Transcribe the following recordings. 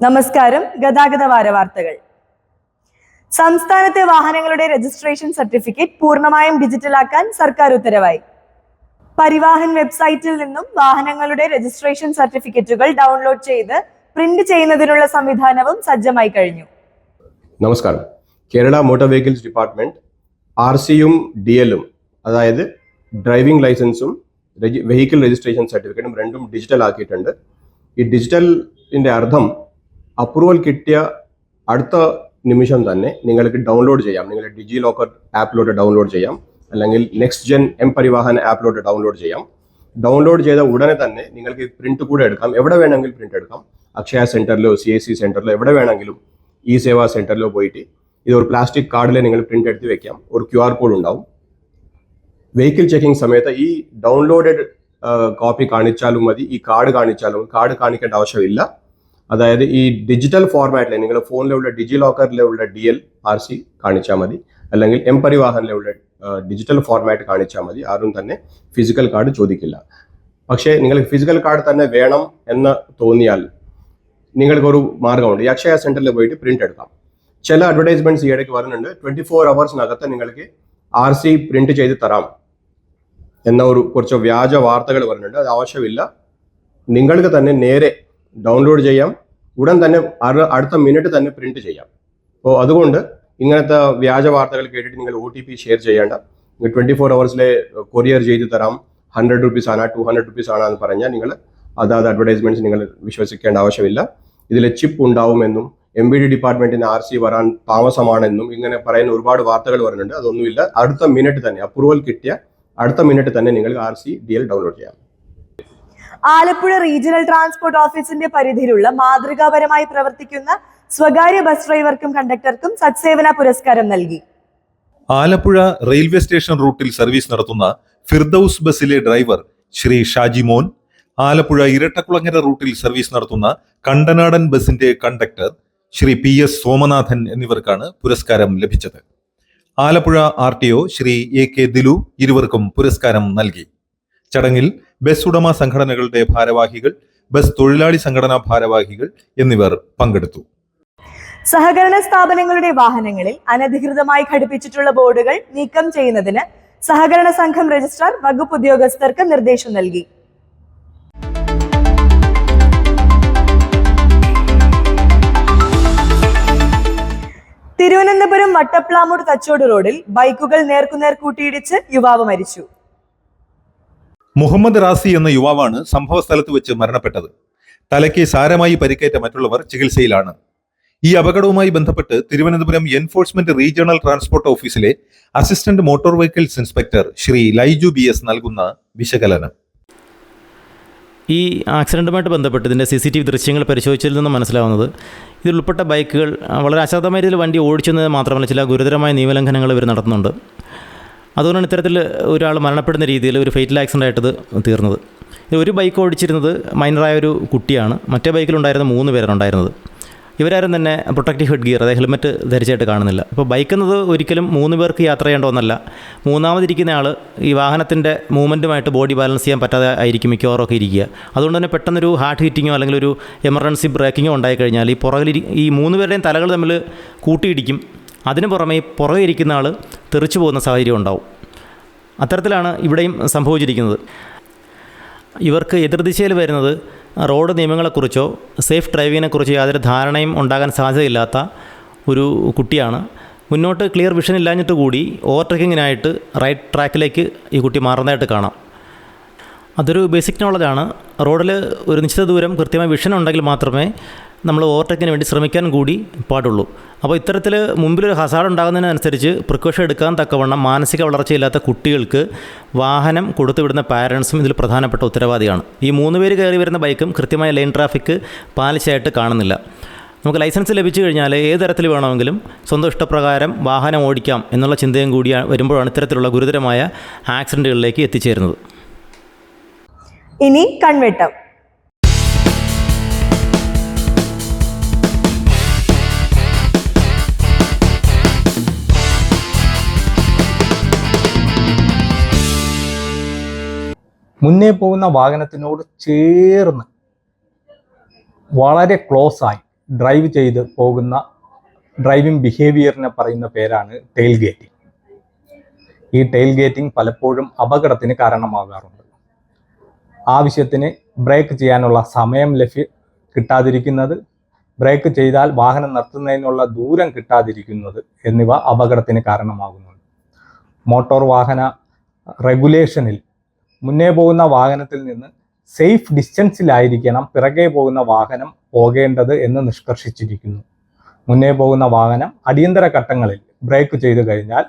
നമസ്കാരം. ഗതാഗത വാരവാർത്തകൾ സംസ്ഥാനത്തെ വാഹനങ്ങളുടെ രജിസ്ട്രേഷൻ സർട്ടിഫിക്കറ്റ് പൂർണമായും ഡിജിറ്റലാക്കാൻ സർക്കാർ ഉത്തരവായി. പരിവാഹൻ വെബ്സൈറ്റിൽ നിന്നും വാഹനങ്ങളുടെ രജിസ്ട്രേഷൻ സർട്ടിഫിക്കറ്റുകൾ ഡൗൺലോഡ് ചെയ്ത് പ്രിന്റ് ചെയ്യുന്നതിനുള്ള സംവിധാനവും സജ്ജമായി കഴിഞ്ഞു. നമസ്കാരം. Kerala motor vehicles department R സിയും ഡി എല്ലും അതായത് ഡ്രൈവിംഗ് ലൈസൻസും വെഹിക്കിൾ രജിസ്ട്രേഷൻ സർട്ടിഫിക്കറ്റും രണ്ടും ഡിജിറ്റൽ ആക്കിയിട്ടുണ്ട് ഈ ഡിജിറ്റലിന്റെ അർത്ഥം അപ്രൂവൽ കിട്ടിയ അടുത്ത നിമിഷം തന്നെ നിങ്ങൾക്ക് ഡൗൺലോഡ് ചെയ്യാം. നിങ്ങൾ ഡിജി ലോക്കർ ആപ്പിലോട്ട് ഡൗൺലോഡ് ചെയ്യാം. അല്ലെങ്കിൽ നെക്സ്റ്റ് ജെൻ എം പരിവാഹൻ ആപ്പിലോട്ട് ഡൗൺലോഡ് ചെയ്യാം. ഡൗൺലോഡ് ചെയ്ത ഉടനെ തന്നെ നിങ്ങൾക്ക് പ്രിന്റ് കൂടെ എടുക്കാം. എവിടെ വേണമെങ്കിലും പ്രിന്റ് എടുക്കാം. അക്ഷയ സെന്ററിലോ സി എസ് സി സെന്ററിലോ എവിടെ വേണമെങ്കിലും ഇ സേവാ സെന്ററിലോ പോയിട്ട് ഇത് ഒരു പ്ലാസ്റ്റിക് കാർഡിൽ നിങ്ങൾ പ്രിന്റ് എടുത്ത് വെക്കാം. ഒരു ക്യു ആർ കോഡ് ഉണ്ടാവും. വെഹിക്കിൾ ചെക്കിംഗ് സമയത്ത് ഈ ഡൗൺലോഡഡ് കോപ്പി കാണിച്ചാലും മതി. ഈ കാർഡ് കാണിച്ചാലും കാർഡ് കാണിക്കേണ്ട ആവശ്യമില്ല. അതായത് ഈ ഡിജിറ്റൽ ഫോർമാറ്റിൽ നിങ്ങൾ ഫോണിലുള്ള ഡിജി ലോക്കറിലുള്ള ഡി എൽ ആർ സി കാണിച്ചാൽ മതി. അല്ലെങ്കിൽ എം പരിവാഹനിലുള്ള ഡിജിറ്റൽ ഫോർമാറ്റ് കാണിച്ചാൽ മതി. ആരും തന്നെ ഫിസിക്കൽ കാർഡ് ചോദിക്കില്ല. പക്ഷേ നിങ്ങൾ ഫിസിക്കൽ കാർഡ് തന്നെ വേണം എന്ന് തോന്നിയാൽ നിങ്ങൾക്കൊരു മാർഗമുണ്ട്. ഈ അക്ഷയ സെന്ററിൽ പോയിട്ട് പ്രിന്റ് എടുക്കാം. ചില അഡ്വർടൈസ്മെന്റ്സ് ഈ ഇടയ്ക്ക് വരുന്നുണ്ട്. ട്വന്റി ഫോർ അവേഴ്സിനകത്ത് നിങ്ങൾക്ക് ആർ സി പ്രിന്റ് ചെയ്ത് തരാം എന്ന ഒരു കുറച്ച് വ്യാജ വാർത്തകൾ വരുന്നുണ്ട്. അത് ആവശ്യമില്ല. നിങ്ങൾക്ക് തന്നെ നേരെ ഡൗൺലോഡ് ചെയ്യാം. ഉടൻ തന്നെ അടുത്ത മിനിറ്റ് തന്നെ പ്രിന്റ് ചെയ്യാം. അപ്പോൾ അതുകൊണ്ട് ഇങ്ങനത്തെ വ്യാജ വാർത്തകൾ കേട്ടിട്ട് നിങ്ങൾ ഒ ടി പി ഷെയർ ചെയ്യേണ്ട. ട്വന്റി ഫോർ അവേഴ്സിലെ കൊറിയർ ചെയ്ത് തരാം. ഹൺഡ്രഡ് റുപ്പീസ് ആണ് ടു ഹൺഡ്രഡ് റുപ്പീസ് ആണ് എന്ന് പറഞ്ഞാൽ നിങ്ങൾ അതാത് അഡ്വർടൈസ്മെന്റ്സ് നിങ്ങൾ വിശ്വസിക്കേണ്ട ആവശ്യമില്ല. ഇതിൽ ചിപ്പ് ഉണ്ടാവുമെന്നും എം ബി ഡി ഡിപ്പാർട്ട്മെന്റിന് ആർ സി വരാൻ താമസമാണെന്നും ഇങ്ങനെ പറയുന്ന ഒരുപാട് വാർത്തകൾ വരുന്നുണ്ട്. അതൊന്നുമില്ല. അടുത്ത മിനിറ്റ് തന്നെ അപ്രൂവൽ കിട്ടിയ അടുത്ത മിനിറ്റ് തന്നെ നിങ്ങൾ R C D L download ചെയ്യാം. ആലപ്പുഴ റീജിയണൽ ട്രാൻസ്പോർട്ട് ഓഫീസിന്റെ പരിധിയിലുള്ള മാതൃകാപരമായി പ്രവർത്തിക്കുന്ന സ്വകാര്യ ബസ് ഡ്രൈവർക്കും കണ്ടക്ടർക്കും സത്സേവന പുരസ്കാരം നൽകി. ആലപ്പുഴ റെയിൽവേ സ്റ്റേഷൻ റൂട്ടിൽ സർവീസ് നടത്തുന്ന ഫിർദൌസ് ബസ്സിലെ ഡ്രൈവർ ശ്രീ ഷാജി മോൻ ആലപ്പുഴ ഇരട്ടക്കുളങ്ങര റൂട്ടിൽ സർവീസ് നടത്തുന്ന കണ്ടനാടൻ ബസിന്റെ conductor Shri P S Somanathan എന്നിവർക്കാണ് പുരസ്കാരം ലഭിച്ചത്. Alappuzha R T O Shri A K Dilu ഇരുവർക്കും പുരസ്കാരം നൽകി. ചടങ്ങിൽ ബസ് ഉടമ സംഘടനകളുടെ ഭാരവാഹികൾ ബസ് തൊഴിലാളി സംഘടനാ ഭാരവാഹികൾ എന്നിവർ പങ്കെടുത്തു. സഹകരണ സ്ഥാപനങ്ങളുടെ വാഹനങ്ങളിൽ അനധികൃതമായി ഘടിപ്പിച്ചിട്ടുള്ള ബോർഡുകൾ നീക്കം ചെയ്യുന്നതിന് സഹകരണ സംഘം രജിസ്ട്രാർ വകുപ്പ് ഉദ്യോഗസ്ഥർക്ക് നിർദ്ദേശം നൽകി. തിരുവനന്തപുരം വട്ടപ്ലാമൂട് തച്ചോട് റോഡിൽ ബൈക്കുകൾ നേർക്കുനേർ കൂട്ടിയിടിച്ച് യുവാവ് മരിച്ചു. മുഹമ്മദ് റാസി എന്ന യുവാവാണ് സംഭവസ്ഥലത്ത് വെച്ച് മരണപ്പെട്ടത്. തലയ്ക്ക് സാരമായി പരിക്കേറ്റ മറ്റുള്ളവർ ചികിത്സയിലാണ്. ഈ അപകടവുമായി ബന്ധപ്പെട്ട് തിരുവനന്തപുരം എൻഫോഴ്സ്മെന്റ് റീജിയണൽ ട്രാൻസ്പോർട്ട് ഓഫീസിലെ assistant motor vehicles inspector Shri Laiju B S നൽകുന്ന വിശകലനം. ഈ ആക്സിഡന്റുമായിട്ട് ബന്ധപ്പെട്ട് ഇതിന്റെ സി സി ടി വി ദൃശ്യങ്ങൾ പരിശോധിച്ചതിൽ നിന്ന് മനസ്സിലാവുന്നത് ഇതിൽ ഉൾപ്പെട്ട ബൈക്കുകൾ വളരെ അശാന്തമായ രീതിയിൽ വണ്ടി ഓടിച്ചെന്നത് മാത്രമല്ല ചില ഗുരുതരമായ നിയമലംഘനങ്ങൾ ഇവർ നടത്തുന്നുണ്ട്. അതുകൊണ്ടാണ് ഇത്തരത്തിൽ ഒരാൾ മരണപ്പെടുന്ന രീതിയിൽ ഒരു ഫെയ്റ്റൽ ആക്സിഡന്റ് ആയിട്ടത് തീർന്നത്. ഒരു ബൈക്ക് ഓടിച്ചിരുന്നത് മൈനറായ ഒരു കുട്ടിയാണ്. മറ്റേ ബൈക്കിലുണ്ടായിരുന്ന മൂന്ന് പേരാണ് ഉണ്ടായിരുന്നത്. ഇവരാരും തന്നെ പ്രൊട്ടക്റ്റീവ് ഹെഡ് ഗിയർ അതായത് ഹെൽമെറ്റ് ധരിച്ചായിട്ട് കാണുന്നില്ല. അപ്പോൾ ബൈക്ക് എന്നത് ഒരിക്കലും മൂന്ന് പേർക്ക് യാത്ര ചെയ്യേണ്ട ഒന്നല്ല. മൂന്നാമതിരിക്കുന്ന ആൾ ഈ വാഹനത്തിന്റെ മൂവ്മെന്റുമായിട്ട് ബോഡി ബാലൻസ് ചെയ്യാൻ പറ്റാതെ ആയിരിക്കും മിക്കവാറും ഒക്കെ ഇരിക്കുക. അതുകൊണ്ട് തന്നെ പെട്ടെന്നൊരു ഹാർട്ട് ഹീറ്റിങ്ങോ അല്ലെങ്കിൽ ഒരു എമർജൻസി ബ്രേക്കിങ്ങോ ഉണ്ടായിക്കഴിഞ്ഞാൽ ഈ പുറകിൽ ഈ മൂന്ന് പേരുടെയും തലകൾ തമ്മിൽ കൂട്ടിയിടിക്കും. അതിന് പുറമെ പുറകെ ഇരിക്കുന്ന ആൾ തെറിച്ചു പോകുന്ന സാഹചര്യം ഉണ്ടാവും. അത്തരത്തിലാണ് ഇവിടെയും സംഭവിച്ചിരിക്കുന്നത്. ഇവർക്ക് എതിർദിശയിൽ വരുന്നത് റോഡ് നിയമങ്ങളെക്കുറിച്ചോ സേഫ് ഡ്രൈവിങ്ങിനെക്കുറിച്ചോ യാതൊരു ധാരണയും ഉണ്ടാകാൻ സാധ്യതയില്ലാത്ത ഒരു കുട്ടിയാണ്. മുന്നോട്ട് ക്ലിയർ വിഷൻ ഇല്ലാഞ്ഞിട്ട് കൂടി ഓവർടേക്കിങ്ങിനായിട്ട് റൈറ്റ് ട്രാക്കിലേക്ക് ഈ കുട്ടി മാറുന്നതായിട്ട് കാണാം. അതൊരു ബേസിക് നോളജാണ്. റോഡിൽ ഒരു നിശ്ചിത ദൂരം കൃത്യമായ വിഷൻ ഉണ്ടെങ്കിൽ മാത്രമേ നമ്മൾ ഓവർടേക്കിന് വേണ്ടി ശ്രമിക്കാൻ കൂടി പാടുള്ളൂ. അപ്പോൾ ഇത്തരത്തിൽ മുമ്പിലൊരു ഹസാർഡ് ഉണ്ടാകുന്നതിനനുസരിച്ച് പ്രിക്കോഷൻ എടുക്കാൻ തക്കവണ്ണം മാനസിക വളർച്ചയില്ലാത്ത കുട്ടികൾക്ക് വാഹനം കൊടുത്തുവിടുന്ന പാരൻസും ഇതിൽ പ്രധാനപ്പെട്ട ഉത്തരവാദിയാണ്. ഈ മൂന്ന് പേര് കയറി വരുന്ന ബൈക്കും കൃത്യമായ ലൈൻ ട്രാഫിക് പാലിച്ചായിട്ട് കാണുന്നില്ല. നമുക്ക് ലൈസൻസ് ലഭിച്ചു കഴിഞ്ഞാൽ ഏത് തരത്തിൽ വേണമെങ്കിലും സ്വന്തം ഇഷ്ടപ്രകാരം വാഹനം ഓടിക്കാം എന്നുള്ള ചിന്തയും കൂടി വരുമ്പോഴാണ് ഇത്തരത്തിലുള്ള ഗുരുതരമായ ആക്സിഡന്റുകളിലേക്ക് എത്തിച്ചേരുന്നത്. ഇനി കൺവെട്ടം. മുന്നേ പോകുന്ന വാഹനത്തിനോട് ചേർന്ന് വളരെ ക്ലോസ് ആയി ഡ്രൈവ് ചെയ്ത് പോകുന്ന ഡ്രൈവിംഗ് ബിഹേവിയറിനെ പറയുന്ന പേരാണ് ടെയിൽ ഗേറ്റിംഗ് ഈ ടെയിൽ ഗേറ്റിംഗ് പലപ്പോഴും അപകടത്തിന് കാരണമാകാറുണ്ട്. ആവശ്യത്തിന് ബ്രേക്ക് ചെയ്യാനുള്ള സമയം ലഭ്യ കിട്ടാതിരിക്കുന്നത് ബ്രേക്ക് ചെയ്താൽ വാഹനം നിർത്തുന്നതിനുള്ള ദൂരം കിട്ടാതിരിക്കുന്നത് എന്നിവ അപകടത്തിന് കാരണമാകുന്നുണ്ട്. മോട്ടോർ വാഹന റെഗുലേഷനിൽ മുന്നേ പോകുന്ന വാഹനത്തിൽ നിന്ന് സേഫ് ഡിസ്റ്റൻസിലായിരിക്കണം പിറകെ പോകുന്ന വാഹനം പോകേണ്ടത് എന്ന് നിഷ്കർഷിച്ചിരിക്കുന്നു. മുന്നേ പോകുന്ന വാഹനം അടിയന്തര ഘട്ടങ്ങളിൽ ബ്രേക്ക് ചെയ്തു കഴിഞ്ഞാൽ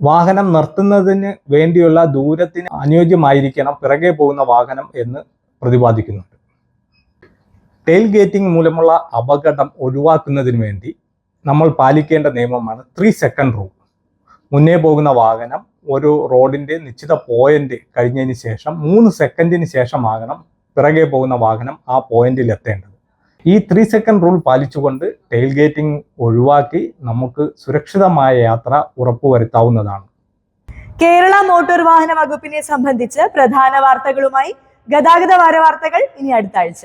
വാഹനം നിർത്തുന്നതിന് വേണ്ടിയുള്ള ദൂരത്തിന് അനുയോജ്യമായിരിക്കണം പിറകെ പോകുന്ന വാഹനം എന്ന് പ്രതിപാദിക്കുന്നുണ്ട്. ടെയിൽ ഗേറ്റിംഗ് മൂലമുള്ള അപകടം ഒഴിവാക്കുന്നതിന് വേണ്ടി നമ്മൾ പാലിക്കേണ്ട നിയമമാണ് ത്രീ സെക്കൻഡ് റൂൾ മുന്നേ പോകുന്ന വാഹനം ഒരു റോഡിന്റെ നിശ്ചിത പോയിന്റ് കഴിഞ്ഞതിന് ശേഷം മൂന്ന് സെക്കൻഡിന് ശേഷമാകണം പിറകെ പോകുന്ന വാഹനം ആ പോയിന്റിൽ എത്തേണ്ടത്. ഈ ത്രീ സെക്കൻഡ് റൂൾ പാലിച്ചുകൊണ്ട് ടെയിൽ ഗേറ്റിംഗ് ഒഴിവാക്കി നമുക്ക് സുരക്ഷിതമായ യാത്ര ഉറപ്പുവരുത്താവുന്നതാണ്. കേരള മോട്ടോർ വാഹന വകുപ്പിനെ സംബന്ധിച്ച് പ്രധാന വാർത്തകളുമായി ഗതാഗത വാര വാർത്തകൾ ഇനി അടുത്ത ആഴ്ച.